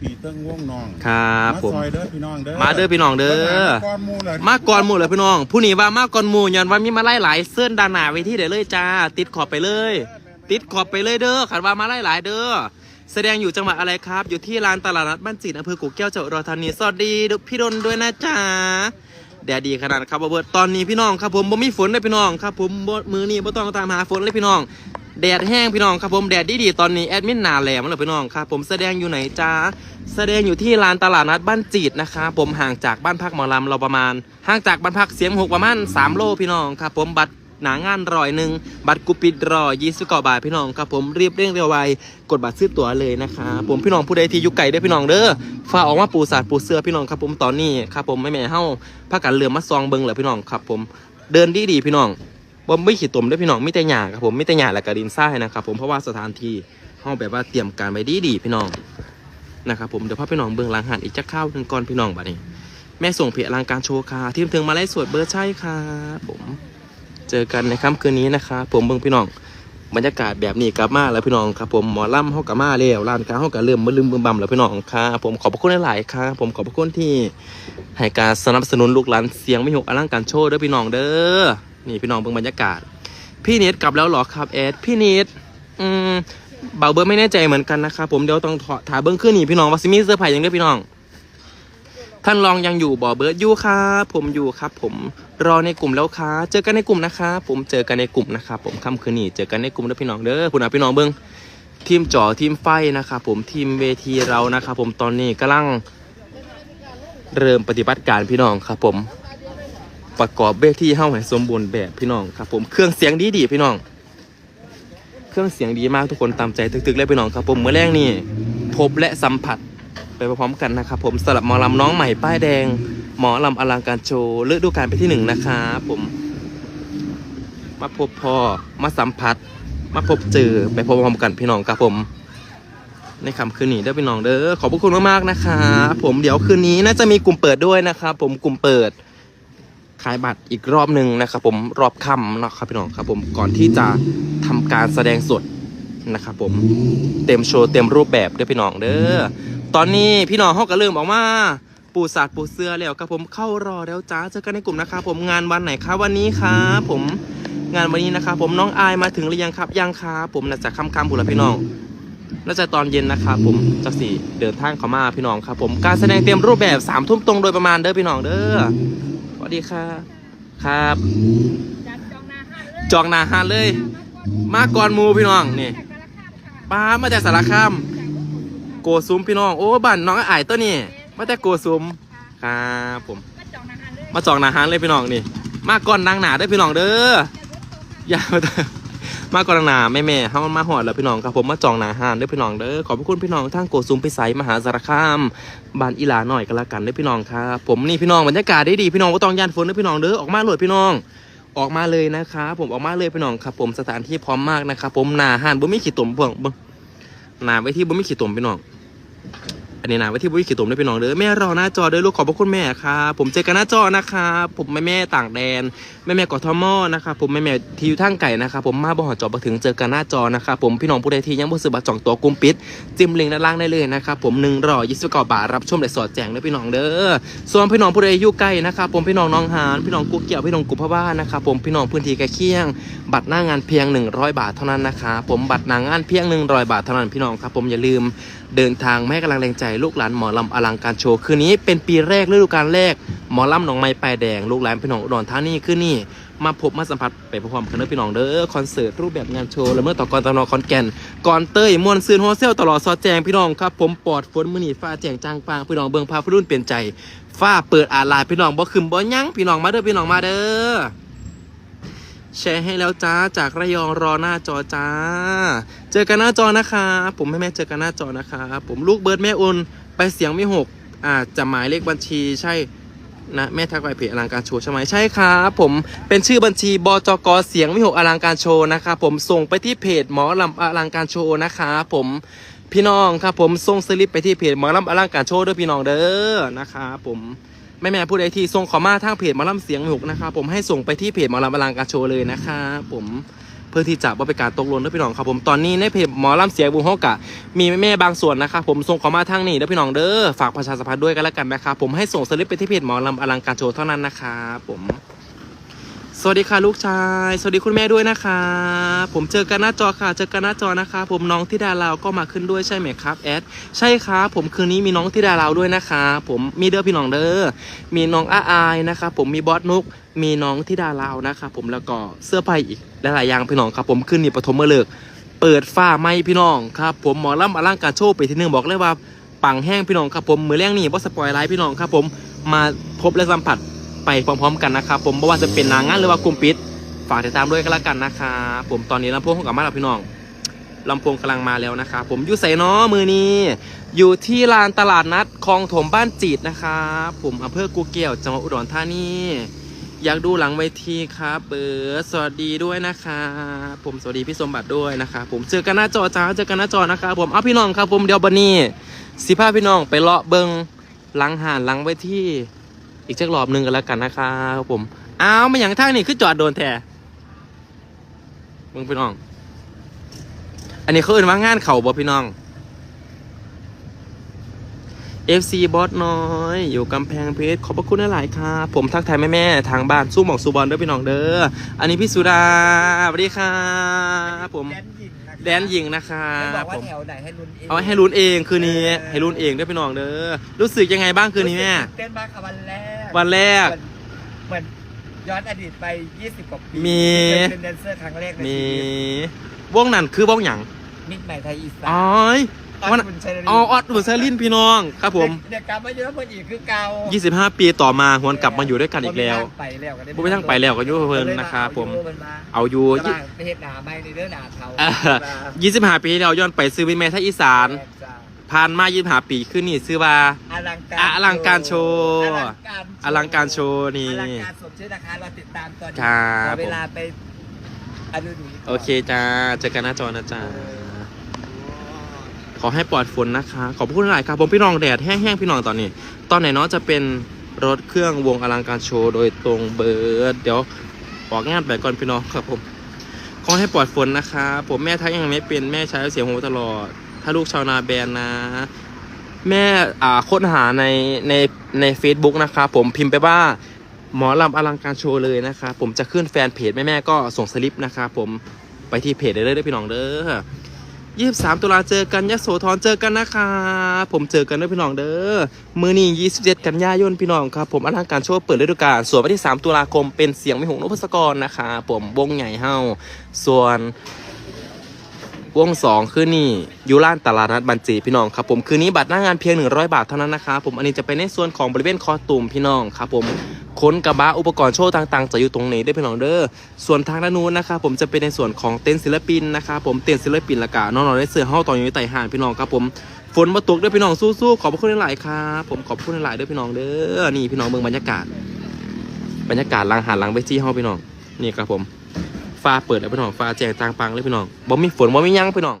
ปีเติ้งว่องน้องครับมาผมซอยเด้อพี่น้องเด้อมาเด้อพี่น้องเด้อ มาก้อนหมูเลยมาก่อนหมู่เลยพี่น้อง ผู้นี้ว่ามาก่อนหมู่ย้อนว่ามีมาไล่หลายเสื้อดานหนาไว้ที่เดี๋ยวเลยจ้า ติดขอบไปเลย ติดขอบไปเลยเด้อขันว่ามาไล่หลายเด้อ แสดงอยู่จังหวัดอะไรครับ อยู่ที่ลานตลาดนัดบ้านจีนอำเภอกู่แก้วจังหวัดอุดรธานีสวัสดีพี่ดนด้วยนะจ๊ะแดดดีขนาดครับเบิร์ดตอนนี้พี่น้องครับผมบ่มีฝนเลยพี่น้องครับผมบ่มือนี้บ่ต้องตามหาฝนเลยพี่น้อง แดดแห้งพี่น้องครับผมแดดดีดีๆตอนนี้แอดมินหนาแหลมเลยพี่น้องครับผมแสดงอยู่ไหนจ้าแสดงอยู่ที่ลานตลาดนัดบ้านจีดนะคะผมห่างจากบ้านพักหมอลำเราประมาณ ห่างจากบ้านพักเสียงหกประมาณ3โลพี่น้องครับผมบัตรหนางานรอยหนึ่งบัตรกุปิดรอยี่สิบกว่าบาทพี่น้องครับผมรีบเร่งเร็วไวกดบัตรซื้อตั๋วเลยนะคะผมพี่น้องผู้ใดที่อยู่ไกลเด้พี่น้องเด้อฝากออกมาปูสาดปูเสื้อพี่น้องครับผมตอนนี้ครับผมไม่แม่เฮ้าพักกันเรือมาซองเบิงเหรอพี่น้องครับผมเดินดีดีๆพี่น้อง บ่ไม่ขีดตมด้วยพี่น้องไม่แต่หยาครับผมไม่แต่หยาและกระดินทรายนะครับผมเพราะว่าสถานที่ห้องแบบว่าเตรียมการไว้ดีดีพี่น้องนะครับผมเดี๋ยวพ่อพี่น้องเบื้องหลังหันอีกจะเข้าวหนึ่งก่อนพี่น้องบัดนี้ แม่ส่งเพจอลังการโชว์ค่ะทีมถึงมาไล่สวดเบอร์ใช่ค่ะผมเจอกันในค่ำคืนนี้นะคะผมเบื้องพี่น้องบรรยากาศแบบนี้กลับมาแล้วพี่น้องครับผมหมอล่ำเฮากลับมาแล้วร้านค้าเฮากลับเริ่มมาลืมบึมบัมแล้วพี่น้องค่ะผมขอบพระคุณหลายๆค่ะผมขอบพระคุณที่ให้การสนับสนุนลูกหลานเสียงไม่หกอลังการโชว์ด้อพี่น้องเด้อ นี่พี่น้องเบื้องบรรยากาศ พี่เนทกลับแล้วเหรอครับแอดพี่เนทอืมเบาเบิร์ไม่แน่ใจเหมือนกันนะครับผมเดี๋ยวต้องถอถ่ายเบิ้งขึ้นนี่พี่น้องว่าซิมีเซอร์ไพรส์ยังได้อพี่น้อง ท่านรองยังอยู่บ่อเบิร์ดอยู่ครับผมอยู่ครับ ผมรอในกลุ่มแล้วครับเจอกันในกลุ่มนะครับผมเจอกันในกลุ่มนะครับผมค่ำคืนนี้เจอกันในกลุ่มเด้อพี่น้องเด้อคุณอาพี่น้องเบิ้งทีมจ่อทีมไฟนะครับผมทีมเวทีเรานะครับผมตอนนี้กำลังเริ่มปฏิบัติการพี่น้องครับผม ประกอบเวทีเฮ้าให้สมบูรณ์แบบพี่น้องครับผมเครื่องเสียงดีดีพี่น้อง เครื่องเสียงดีมากทุกคนตามใจตึกๆเลยพี่น้องครับผมเมื่อแรกนี่พบและสัมผัสไปพร้อมกันนะครับผมสำหรับหมอลำน้องใหม่ป้ายแดง หมอลำอลังการโชว์ฤดูกาลไปที่หนึ่งนะครับผมมาพบพอมาสัมผัส มาพบเจอไปพร้อมกันพี่น้องครับผม ในค่ำคืนนี้เด้อพี่น้องเด้อขอบพระคุณมากๆนะครับผมเดี๋ยวคืนนี้น่าจะมีกลุ่มเปิดด้วยนะครับผมกลุ่มเปิด ขายบัตรอีกรอบหนึ่งนะครับผมรอบค่ำนะครับพี่น้องครับผมก่อนที่จะทำการแสดงสดนะครับผมเต็มโชว์เต็มรูปแบบเด้อพี่น้องเด้อตอนนี้พี่น้องเขาก็เริ่มออกมาปูสาดปูเสื้อแล้วครับผมเข้ารอแล้วจ้าเจอกันในกลุ่มนะครับผมงานวันไหนครับวันนี้ครับผมงานวันนี้นะครับผมน้องอายมาถึงหรือยังครับยังครับผมน่าจะค่ำๆบุรพี่น้องน่าจะตอนเย็นนะครับผมจากสี่เดินทางเข้ามาพี่น้องครับผมการแสดงเต็มรูปแบบสามทุ่มตรงโดยประมาณเด้อพี่น้องเด้อ วัสดีครับครับจัดจองนาห้านเลยจองหนาหานเลย มาก่อนหมูพี่น้องนี่แต่กระข้ามค่ะป้ามาแต่สารคามโกซุ้มพี่น้องโอ้บ้านน้องอายตัวนี่มาแต่โกซุ้มครับผม มาจองนาห้านเลยมาจองหนาหานเลยพี่น้องนี่ มาก่อนนางหนาเด้อพี่น้องเด้ออย่ามาเด้อ มาก่อนนางนาแม่แม่ๆเฮามาหอดแล้วพี่น้องครับผมมาจองหนาหานเด้อพี่น้องเด้อขอบพระคุณพี่น้องทั้งโกซุมพิสัยมหาสารคามบ้านอีหลาหน่อยก็แล้วกันเด้อพี่น้องครับผมนี่พี่น้องบรรยากาศได้ดีพี่น้องก็ต้องย่านฝนเด้อพี่น้องเด้อออกมาโหลดพี่น้องออกมาเลยนะครับผมออกมาเลยพี่น้องครับ ผมสถานที่พร้อมมากนะครับผมหนาหานบ่มีขี้ตุ่มเบิ่งหนาไว้ที่บ่มีขี้ตุ่มพี่น้องอันนี้หนาไว้ที่บ่มีขี้ตุ่มด้วยพี่น้องเด้อแม่รอหน้าจอเด้อลูกขอบพระคุณแม่ครับผมเจอกันหน้าจอนะครับผมแม่แม่ต่างแดน ม่แม่กทมนะครับผมแม่แม่ที่อยู่ทางไก่นะครับผมมาบ่หอจอบถึงเจอกันหน้าจอนะครับผมพี่น้องผู้ใดที่ยังบ่ซื้อบัตรจองตัวกุมปิด จิ้มลิงก์ด้านล่างได้เลยนะครับผมหนึ่งรอยี่สิบเก้าบาทรับชมและสอดแจงเด้อพี่น้องเด้อส่วนพี่น้องผู้ใดอยู่ใกล้นะครับผมพี่น้องน้องหานพี่น้องกุ๊กเกี่ยวพี่น้องกุ๊พะบ้านนะครับผมพี่น้องพื้นที่ใกล้เคียง บัตรหน้างานเพียง 100 บาทเท่านั้นนะครับผมบัตรหน้างานเพียง 100 บาทเท่านั้นพี่น้องครับผมอย่าลืมเดินทางมาให้กำลังแรงใจลูกหลานหมอลำอลังการโชว์คืนนี้เป็นปีแรกฤดูกาลแรก หมอลำหนองไม้ปลายแดง ลูกหลานพี่น้องอุดรธานีคืนนี้มาพบมาสัมผัสไปพร้อมๆกันเด้อพี่น้องเด้อคอนเสิร์ตรูปแบบงานโชว์และเมื่อต่อกรตนคอนแก่นก่อนเต้ยมวนซืนโฮเซลตลอดซอแจงพี่น้องครับผมปลอดฝนมือนีฟ้าแจงจางปางพี่น้องเบิ่งพาพรุ่นเปลี่ยนใจฟ้าเปิดอาลายพี่น้องบ่ขึ้นบ่ยั้งพี่น้องมาเด้อพี่น้องมาเด้อแชร์ให้แล้วจ้าจากระยองรอหน้าจอจ้า เจอกันหน้าจอนะคะ ผมแม่แม่เจอกันหน้าจอนะคะ ผมลูกเบิร์ดแม่อุนไปเสียงไม่หกอาจจะหมายเลขบัญชีใช่ นะแม่ทักไปเพจอลังการโชว์ใช่ไหมใช่ครับผมเป็นชื่อบัญชีบจกเสียงไม่หกอลังการโชว์นะคะผมส่งไปที่เพจหมอลำอลังการโชว์นะคะผมพี่น้องครับผมส่งสลิปไปที่เพจหมอลำอลังการโชว์ด้วยพี่น้องเด้อนะคะผมแม่แม่ผู้ใดที่ส่งขอมาทางเพจหมอลำเสียงหกนะคะผมให้ส่งไปที่เพจหมอลำอลังการโชว์เลยนะคะผม เพื่อที่จะบ่เป็นการตกลงเด้อพี่น้องครับผมตอนนี้ในเพจหมอลำเสียงบุงฮกะมีแม่บางส่วนนะครับผมส่งเข้ามาทางนี้เด้อพี่น้องเด้อฝากประชาสัมพันธ์ด้วยกันแล้วกันนะครับผมให้ส่งสลิปไปที่เพจหมอลำอลังการโชว์เท่านั้นนะครับผม สวัสดีค่ะลูกชาย สวัสดีคุณแม่ด้วยนะคะ ผมเจอกันหน้าจอค่ะ เจอกันหน้าจอนะคะ ผมน้องที่ดาราก็มาขึ้นด้วยใช่ไหมครับแอด ใช่ครับผมคืนนี้มีน้องที่ดาราวด้วยนะคะ ผมมีเด้อพี่น้องเด้อ มีน้องอาอายนะคะ ผมมีบอสนุก มีน้องที่ดาราวนะคะ ผมแล้วก็เสื้อผ้าอีกหลายๆอย่างพี่น้องครับ ผมขึ้นนี่ปฐมฤกษ์เปิดฝ้าไหมพี่น้องครับ ผมหมอลำอลังการโชว์ไปทีหนึ่งบอกเลยว่าปังแห้งพี่น้องครับผมมือแรงนี่บอสปอยไลท์พี่น้องครับ ผมมาพบและสัมผัส ไปพร้อมๆกันนะครับผมไม่ว่าจะเป็นนางงานหรือว่ากลุ่มปิด ฝากติดตามด้วยกันละกันนะคะผมตอนนี้ลำโพงของกับมาแล้วพี่น้องลำโพงกำลังมาแล้วนะคะผมอยู่ใส่น้อมือนี้ อยู่ที่ลานตลาดนัดคลองถมบ้านจีดนะคะผมอำเภอกูเกี่ยวจังหวัดอุดรธานีอยากดูหลังเวทีครับเบิร์สวัสดีด้วยนะคะผมสวัสดีพี่สมบัติด้วยนะคะผมเจอกันหน้าจอจ้าเจอกันหน้าจอนะคะผมเอาพี่น้องครับผมเดี๋ยวบันนี้สิพาพี่น้องไปเลาะเบิงหลังหานหลังเวที อีกจักรอบหนึ่งกันแล้วกันนะครับผม อ้าวมาอย่างท่างนี่คือจอดโดนแท้มึงพี่น้อง อันนี้เขาเอ่นว่างานเข่าบ่พี่น้อง FC บอสน้อย อยู่กำแพงเพชรขอบพระคุณหลายครับผมทักทายแม่ๆทางบ้านสู้หมอกสู้บอลด้วยพี่น้องเด้ออันนี้พี่สุดาสวัสดีครับผมแดนหญิงนะคะบอกว่าผมแถวไหนให้ลุ้นเองเอาให้ลุ้นเองคืนนี้ให้ลุ้นเองด้วยพี่น้องเด้อรู้สึกยังไงบ้างคืนนี้แม่เต้นมากค่ะวันแรก วันแรก เหมือนย้อนอดีตไป 20 กว่าปีมี เป็นแดนเซอร์ครั้งแรกในมีชีวิตวงนั้นคือวงหยังมิดใหม่ไทยอีสานอ๋อยอวันดบุญชัยนอ๋อออดบุษลินพี่น้อง ครับผม เด็กกลับมาอยู่แล้วเพื่อนอีกคือเก่า25 ปีต่อมาหวนกลับมาอยู่ด้วยกันอีกแล้วไปแล้วกันด้ผู้ไปทั้งไปแล้วก็อยุ่เพิ่นนะครับผมเอาอยู่จะมาไปเฮ็ดหนาไม่ในเรื่องหนาเทาเอ่อ25 ปีที่แล้วย้อนไปซื้อวินแมทไทยอีสาน ผ่านมา25ปีขึ้นนี่ซื้อว่า อลังการอลังการโชว์อลังการอลังการโชว์นี่ อลังการสมชื่อนะคะเราติดตามตอนนี้ครับขอเวลาไปอนุนี้ก่นโอเคจ้าเจอกันหน้าจอนะจ้าขอให้ปลอดฝนนะคะ ขอบคุณหลายครับ ผมพี่น้องแดดแห้งๆพี่น้องตอนนี้ ตอนไหนเนาะจะเป็นรถเครื่องวงอลังการโชว์โดยตรงเบิร์ดเดี๋ยวออกงานไปก่อนพี่น้องครับผมขอให้ปลอดฝนนะคะผมแม่ทักยังไม่เป็นแม่ใช้เสียงหูตลอด ถ้าลูกชาวนาแบนนะ แม่อ่าค้นหาในในใน Facebook นะคะผมพิมพ์ไปว่าหมอลำอลังการโชว์เลยนะคะผมจะขึ้นแฟนเพจแม่ๆก็ส่งสลิปนะคะผมไปที่เพจได้เลยด้อพี่น้องเด้อยี่สิบสามตุลาเจอกันยโสธรเจอกันนะคะผมเจอกันด้วยพี่น้องเด้อมือนี้ยี่สิบเจ็ดกันยายนพี่น้องครับผมอลังการโชว์เปิดฤดูกาลส่วนวันที่สามตุลาคมเป็นเสียงไม่หงนพศกรนะคะผมวงใหญ่เฮาส่วน วงสองคือนี่ยูร้านตลาดนัดบันจีพี่น้องครับผมคืนนี้บัตรหน้างานเพียง 100 บาทเท่านั้นนะคะผมอันนี้จะเป็นในส่วนของบริเวณคอตูมพี่น้องครับผมค้นกระบะอุปกรณ์โชว์ต่างๆ จะอยู่ตรงนี้ได้พี่น้องเด้อส่วนทางด้านนู้นนะคะผมจะเป็นในส่วนของเต้นท์ศิลปินนะคะผมเต้นท์ศิลปินละกะน้องๆได้เสื้อเฮาตอนอยู่ในไต่ห่านพี่น้องครับผมฝนมาตกด้อพี่น้องสู้ๆขอบคุณหลายๆครับผมขอบคุณหลายๆด้อพี่น้องเด้อนี่พี่น้องเมืองบรรยากาศ บรรยากาศหลังหาดหลังเวทีเฮาพี่น้องนี่ครับผม ฟ้าเปิดแล้วพี่น้องฟ้าแจ้งจางปังเลยพี่น้องบ่มีฝนบ่มีหยังพี่น้อง